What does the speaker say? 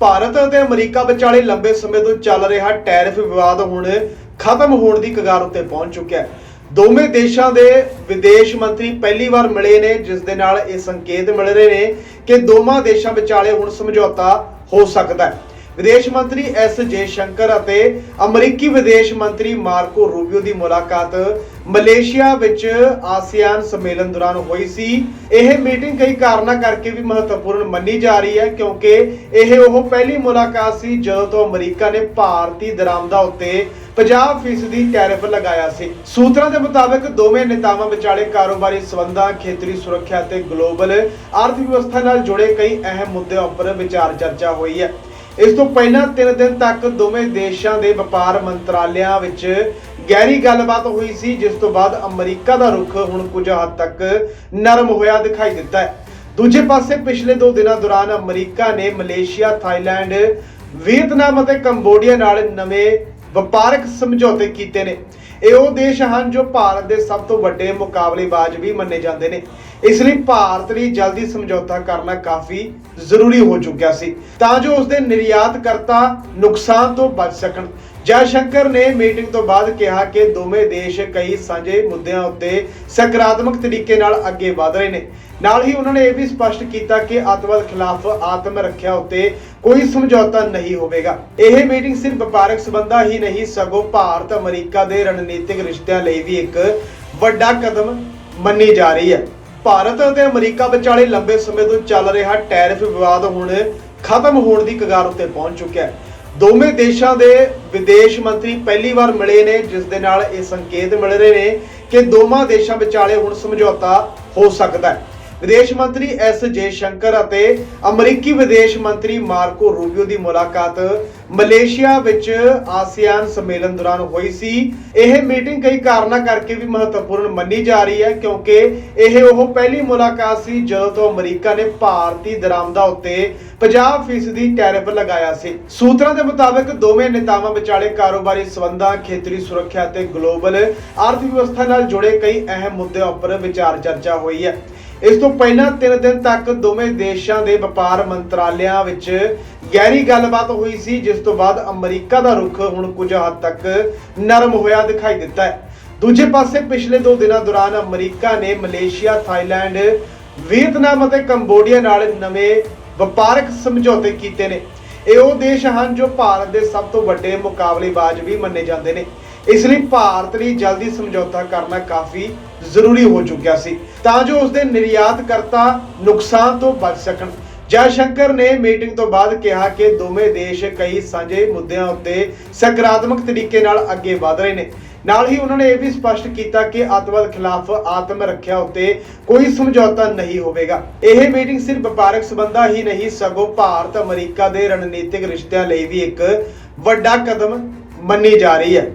ਭਾਰਤ ਅਤੇ ਅਮਰੀਕਾ ਵਿਚਾਲੇ ਲੰਬੇ ਸਮੇਂ ਤੋਂ ਚੱਲ ਰਿਹਾ ਟੈਰਿਫ ਵਿਵਾਦ ਹੁਣ ਖਤਮ ਹੋਣ ਦੀ ਕਗਾਰ ਉੱਤੇ ਪਹੁੰਚ ਚੁੱਕਿਆ ਹੈ। ਦੋਵੇਂ ਦੇਸ਼ਾਂ ਦੇ ਵਿਦੇਸ਼ ਮੰਤਰੀ ਪਹਿਲੀ ਵਾਰ ਮਿਲੇ ਨੇ, ਜਿਸ ਦੇ ਨਾਲ ਇਹ ਸੰਕੇਤ ਮਿਲ ਰਹੇ ਨੇ ਕਿ ਦੋਵਾਂ ਦੇਸ਼ਾਂ ਵਿਚਾਲੇ ਹੁਣ ਸਮਝੌਤਾ ਹੋ ਸਕਦਾ ਹੈ। ਵਿਦੇਸ਼ ਮੰਤਰੀ ਐਸ ਜੇ ਸ਼ੰਕਰ ਅਤੇ ਅਮਰੀਕੀ ਵਿਦੇਸ਼ ਮੰਤਰੀ ਮਾਰਕੋ ਰੂਬੀਓ ਦੀ ਮੁਲਾਕਾਤ ਮਲੇਸ਼ੀਆ ਵਿੱਚ ਆਸੀਆਨ ਸੰਮੇਲਨ ਦੌਰਾਨ ਹੋਈ ਸੀ। ਇਹ ਮੀਟਿੰਗ ਕਈ ਕਾਰਨਾਂ ਕਰਕੇ ਵੀ ਮਹੱਤਵਪੂਰਨ ਮੰਨੀ ਜਾ ਰਹੀ ਹੈ, ਕਿਉਂਕਿ ਇਹ ਉਹ ਪਹਿਲੀ ਮੁਲਾਕਾਤ ਸੀ ਜਦੋਂ ਤੋਂ ਅਮਰੀਕਾ ਨੇ ਭਾਰਤੀ ਦਰਾਮਦਾਂ ਉੱਤੇ 50% ਟੈਰਿਫ ਲਗਾਇਆ ਸੀ। ਸੂਤਰਾਂ ਦੇ ਮੁਤਾਬਕ, ਦੋਵੇਂ ਨੇਤਾਵਾਂ ਵਿਚਾਲੇ ਕਾਰੋਬਾਰੀ ਸਬੰਧਾਂ, ਖੇਤਰੀ ਸੁਰੱਖਿਆ ਅਤੇ ਗਲੋਬਲ ਅਰਥ ਵਿਵਸਥਾ ਨਾਲ ਜੁੜੇ ਕਈ ਅਹਿਮ ਮੁੱਦਿਆਂ ਉੱਪਰ ਵਿਚਾਰ ਚਰਚਾ ਹੋਈ ਹੈ। ਇਸ ਤੋਂ ਪਹਿਲਾਂ 3 ਦਿਨ ਤੱਕ ਦੋਵੇਂ ਦੇਸ਼ਾਂ ਦੇ ਵਪਾਰ ਮੰਤਰਾਲਿਆਂ ਵਿੱਚ ਗਹਿਰੀ ਗੱਲਬਾਤ ਹੋਈ ਸੀ, ਜਿਸ ਤੋਂ ਬਾਅਦ ਅਮਰੀਕਾ ਦਾ ਰੁਖ ਹੁਣ ਕੁਝ ਹੱਦ ਤੱਕ ਨਰਮ ਹੋਇਆ ਦਿਖਾਈ ਦਿੱਤਾ ਹੈ। ਦੂਜੇ ਪਾਸੇ ਪਿਛਲੇ 2 ਦਿਨਾਂ ਦੌਰਾਨ ਅਮਰੀਕਾ ਨੇ ਮਲੇਸ਼ੀਆ, ਥਾਈਲੈਂਡ, ਵੀਅਤਨਾਮ ਅਤੇ ਕੰਬੋਡੀਆ ਨਾਲ ਨਵੇਂ ਵਪਾਰਕ ਸਮਝੌਤੇ ਕੀਤੇ ਨੇ। ਇਹ ਉਹ ਦੇਸ਼ ਹਨ ਜੋ ਭਾਰਤ ਦੇ ਸਭ ਤੋਂ ਵੱਡੇ ਮੁਕਾਬਲੇਬਾਜ਼ ਵੀ ਮੰਨੇ ਜਾਂਦੇ ਨੇ। ਇਸ ਲਈ ਭਾਰਤ ਲਈ ਜਲਦੀ ਸਮਝੌਤਾ ਕਰਨਾ ਕਾਫੀ ਜ਼ਰੂਰੀ ਹੋ ਚੁੱਕਿਆ ਸੀ, ਤਾਂ ਜੋ ਉਸ ਦੇ ਨਿਰਯਾਤਕਰਤਾ ਨੁਕਸਾਨ ਤੋਂ ਬਚ ਸਕਣ। ਜੈਸ਼ੰਕਰ ਨੇ ਮੀਟਿੰਗ ਤੋਂ ਬਾਅਦ ਕਿਹਾ ਕਿ ਦੋਵੇਂ ਦੇਸ਼ ਕਈ ਸਾਂਝੇ ਮੁੱਦਿਆਂ ਉੱਤੇ ਸਕਾਰਾਤਮਕ ਤਰੀਕੇ ਨਾਲ ਅੱਗੇ ਵਧ ਰਹੇ ਨੇ। ਨਾਲ ਹੀ ਉਹਨਾਂ ਨੇ ਇਹ ਵੀ ਸਪਸ਼ਟ ਕੀਤਾ ਕਿ ਅੱਤਵਾਦ ਖਿਲਾਫ ਆਤਮ ਰੱਖਿਆ ਉੱਤੇ ਕੋਈ ਸਮਝੌਤਾ ਨਹੀਂ ਹੋਵੇਗਾ। ਇਹ ਮੀਟਿੰਗ ਸਿਰਫ ਵਪਾਰਕ ਸਬੰਧਾਂ ਹੀ ਨਹੀਂ, ਸਗੋਂ ਭਾਰਤ ਅਮਰੀਕਾ ਦੇ ਰਣਨੀਤਿਕ ਰਿਸ਼ਤਿਆਂ ਲਈ ਵੀ ਇੱਕ ਵੱਡਾ ਕਦਮ ਮੰਨੀ ਜਾ ਰਹੀ ਹੈ। ਭਾਰਤ ਅਤੇ ਅਮਰੀਕਾ ਵਿਚਾਲੇ ਲੰਬੇ ਸਮੇਂ ਤੋਂ ਚੱਲ ਰਿਹਾ ਟੈਰਿਫ ਵਿਵਾਦ ਹੁਣ ਖਤਮ ਹੋਣ ਦੀ ਕਗਾਰ ਉੱਤੇ ਪਹੁੰਚ ਚੁੱਕਿਆ ਹੈ। ਦੋਵੇਂ ਦੇਸ਼ਾਂ ਦੇ ਵਿਦੇਸ਼ ਮੰਤਰੀ ਪਹਿਲੀ ਵਾਰ ਮਿਲੇ ਨੇ, ਜਿਸ ਦੇ ਨਾਲ ਇਹ ਸੰਕੇਤ ਮਿਲ ਰਹੇ ਨੇ ਕਿ ਦੋਵਾਂ ਦੇਸ਼ਾਂ ਵਿਚਾਲੇ ਹੁਣ ਸਮਝੌਤਾ ਹੋ ਸਕਦਾ ਹੈ। ਵਿਦੇਸ਼ ਮੰਤਰੀ ਐਸ ਜੇ ਸ਼ੰਕਰ ਅਤੇ ਅਮਰੀਕੀ ਵਿਦੇਸ਼ ਮੰਤਰੀ ਮਾਰਕੋ ਰੂਬੀਓ ਦੀ ਮੁਲਾਕਾਤ ਮਲੇਸ਼ੀਆ ਵਿੱਚ ਆਸੀਆਨ ਸੰਮੇਲਨ ਦੌਰਾਨ ਹੋਈ ਸੀ। ਇਹ ਮੀਟਿੰਗ ਕਈ ਕਾਰਨਾਂ ਕਰਕੇ ਵੀ ਮਹੱਤਵਪੂਰਨ ਮੰਨੀ ਜਾ ਰਹੀ ਹੈ, ਕਿਉਂਕਿ ਇਹ ਉਹ ਪਹਿਲੀ ਮੁਲਾਕਾਤ ਸੀ ਜਦੋਂ ਤੋਂ ਅਮਰੀਕਾ ਨੇ ਭਾਰਤੀ ਦਰਾਮਦਾਂ ਉੱਤੇ 50% ਟੈਰਿਫ ਲਗਾਇਆ ਸੀ। ਸੂਤਰਾਂ ਦੇ ਮੁਤਾਬਕ ਦੋਵੇਂ ਨੇਤਾਵਾਂ ਵਿਚਾਲੇ ਕਾਰੋਬਾਰੀ ਸਬੰਧਾਂ, ਖੇਤਰੀ ਸੁਰੱਖਿਆ ਅਤੇ ਗਲੋਬਲ ਆਰਥਿਕ ਵਿਵਸਥਾ ਨਾਲ ਜੁੜੇ ਕਈ ਅਹਿਮ ਮੁੱਦਿਆਂ ਉੱਪਰ ਵਿਚਾਰ ਚਰਚਾ ਹੋਈ ਹੈ। ਇਸ ਤੋਂ ਪਹਿਲਾਂ 3 ਦਿਨ ਤੱਕ ਦੋਵੇਂ ਦੇਸ਼ਾਂ ਦੇ ਵਪਾਰ ਮੰਤਰਾਲਿਆਂ ਵਿੱਚ ਗਹਿਰੀ ਗੱਲਬਾਤ ਹੋਈ ਸੀ, ਜਿਸ ਤੋਂ ਬਾਅਦ ਅਮਰੀਕਾ ਦਾ ਰੁਖ ਹੁਣ ਕੁਝ ਹੱਦ ਤੱਕ ਨਰਮ ਹੋਇਆ ਦਿਖਾਈ ਦਿੱਤਾ ਹੈ। ਦੂਜੇ ਪਾਸੇ ਪਿਛਲੇ 2 ਦਿਨਾਂ ਦੌਰਾਨ ਅਮਰੀਕਾ ਨੇ ਮਲੇਸ਼ੀਆ, ਥਾਈਲੈਂਡ, ਵੀਅਤਨਾਮ ਅਤੇ ਕੰਬੋਡੀਆ ਨਾਲ ਨਵੇਂ ਵਪਾਰਕ ਸਮਝੌਤੇ ਕੀਤੇ ਨੇ। ਇਹ ਉਹ ਦੇਸ਼ ਹਨ ਜੋ ਭਾਰਤ ਦੇ ਸਭ ਤੋਂ ਵੱਡੇ ਮੁਕਾਬਲੇਬਾਜ਼ ਵੀ ਮੰਨੇ ਜਾਂਦੇ ਨੇ। ਇਸ ਲਈ ਭਾਰਤ ਲਈ ਜਲਦੀ ਸਮਝੌਤਾ ਕਰਨਾ ਕਾਫੀ ਜ਼ਰੂਰੀ ਹੋ ਚੁੱਕਿਆ ਸੀ, ਤਾਂ ਜੋ ਉਸ ਦੇ ਨਿਰਯਾਤਕਰਤਾ ਨੁਕਸਾਨ ਤੋਂ ਬਚ ਸਕਣ। ਜੈਸ਼ੰਕਰ ਨੇ ਮੀਟਿੰਗ ਤੋਂ ਬਾਅਦ ਕਿਹਾ ਕਿ ਦੋਵੇਂ ਦੇਸ਼ ਕਈ ਸਾਂਝੇ ਮੁੱਦਿਆਂ ਉੱਤੇ ਸਕਾਰਾਤਮਕ ਤਰੀਕੇ ਨਾਲ ਅੱਗੇ ਵਧ ਰਹੇ ਨੇ। ਨਾਲ ਹੀ ਉਹਨਾਂ ਨੇ ਇਹ ਵੀ ਸਪਸ਼ਟ ਕੀਤਾ ਕਿ ਅੱਤਵਾਦ ਖਿਲਾਫ ਆਤਮ ਰੱਖਿਆ ਉੱਤੇ ਕੋਈ ਸਮਝੌਤਾ ਨਹੀਂ ਹੋਵੇਗਾ। ਇਹ ਮੀਟਿੰਗ ਸਿਰਫ ਵਪਾਰਕ ਸਬੰਧਾਂ ਹੀ ਨਹੀਂ, ਸਗੋਂ ਭਾਰਤ ਅਮਰੀਕਾ ਦੇ ਰਣਨੀਤਿਕ ਰਿਸ਼ਤਿਆਂ ਲਈ ਵੀ ਇੱਕ ਵੱਡਾ ਕਦਮ ਮੰਨੀ ਜਾ ਰਹੀ ਹੈ।